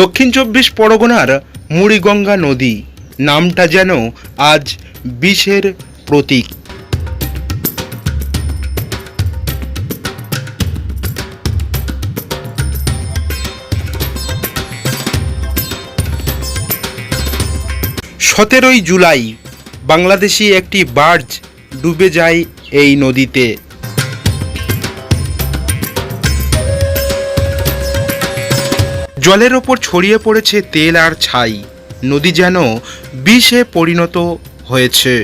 দক্ষিণ চব্বিশ পরগনার মুড়িগঙ্গা নদী। নামটা যেন আজ বিষের প্রতীক। সতেরোই জুলাই বাংলাদেশি একটি বার্জ ডুবে যায় এই নদীতে। জলের ওপর ছড়িয়ে পড়েছে তেল আর ছাই। নদী যেন বিষে পরিণত হয়েছে।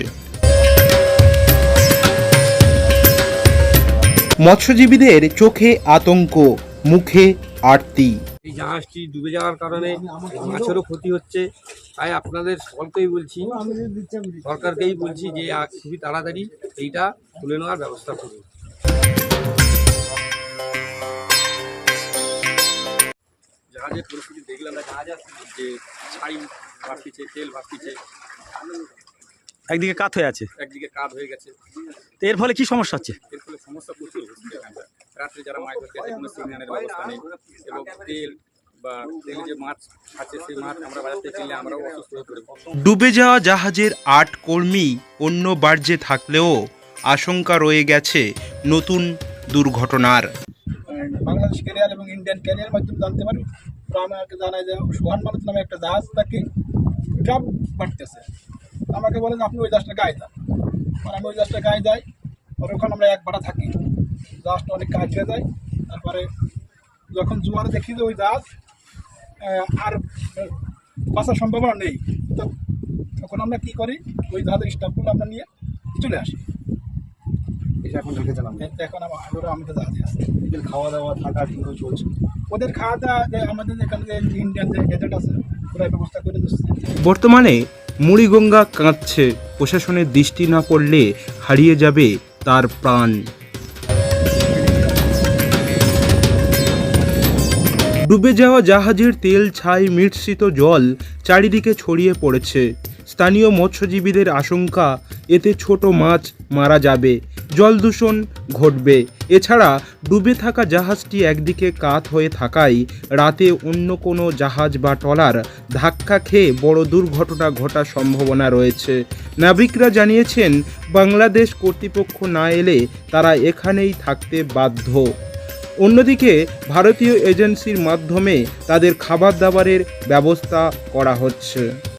মৎস্যজীবীদের চোখে আতঙ্ক, মুখে আরতি। এই জাহাজটি ডুবে যাওয়ার কারণে মাছেরও ক্ষতি হচ্ছে। তাই আপনাদের সকলকেই বলছি, সরকারকেই বলছি যে খুবই তাড়াতাড়ি এইটা তুলে নেওয়ার ব্যবস্থা করুন। জাহাজের পরিস্থিতি দেখলাম না জাহাজ যে ছাই ভাসিছে তেল ভাসিছে। একদিকে কাত হয়ে আছে। একদিকে কাজ হয়ে গেছে। তো এর ফলে কি সমস্যা হচ্ছে? এর ফলে সমস্যা প্রচুর হচ্ছে রাত্রে যারা মাছ ধরতে আসে কোনো সিগন্যালের ব্যবস্থা নেই। এবং তেল বা তেলে যে মাছ আছে সেই মাছ আমরা বাজার থেকে কিনলে আমরাও অসুস্থ হয়ে পড়ি। ডুবে যাওয়া জাহাজের আট কর্মী অন্য বার্জে থাকলেও আশঙ্কা রয়ে গেছে নতুন দুর্ঘটনার। বাংলাদেশ ক্যারিয়ার এবং ইন্ডিয়ান ক্যারিয়ার মাধ্যমে জানতে পারি। তো আমাকে জানায় যে সোহান মানত নামে একটা জাহাজ তাকে ড্রাম বাড়তেছে আমাকে বলে যে, আপনি ওই জাহাজটা গায়ে যান আর আমি ওই জাহাজটা গায়ে যাই আর ওখানে আমরা এক ভাড়া থাকি। জাহাজটা অনেক কাজ হয়ে যায়। তারপরে যখন জোয়ারে দেখি যে ওই জাহাজ আর বাঁচার সম্ভাবনা নেই, তো তখন আমরা কী করি? ওই জাহাজের স্টাফগুলো আমরা নিয়ে চলে আসি। এখন এখন আমার আমাদের জাহাজে আছে ওদের খাওয়া দাওয়া থাকা চলছে। ওদের খাওয়া দাওয়া আমাদের এখানে যে ইন্ডিয়ান যে আছে ওরা ব্যবস্থা করে দিচ্ছে। বর্তমানে মুড়িগঙ্গা কাঁদছে। প্রশাসনের দৃষ্টি না পড়লে হারিয়ে যাবে তার প্রাণ। ডুবে যাওয়া জাহাজের তেল ছাই মিশ্রিত জল চারিদিকে ছড়িয়ে পড়েছে। স্থানীয় মৎস্যজীবীদের আশঙ্কা এতে ছোট মাছ মারা যাবে। জল দূষণ ঘটবে। এছাড়া ডুবে থাকা জাহাজটি একদিকে কাত হয়ে থাকায় রাতে অন্য কোনো জাহাজ বা ট্রলার ধাক্কা খেয়ে বড় দুর্ঘটনা ঘটার সম্ভাবনা রয়েছে। নাবিকরা জানিয়েছেন, বাংলাদেশ কর্তৃপক্ষ না এলে তারা এখানেই থাকতে বাধ্য। অন্যদিকে, ভারতীয় এজেন্সির মাধ্যমে তাদের খাবার দাবারের ব্যবস্থা করা হচ্ছে।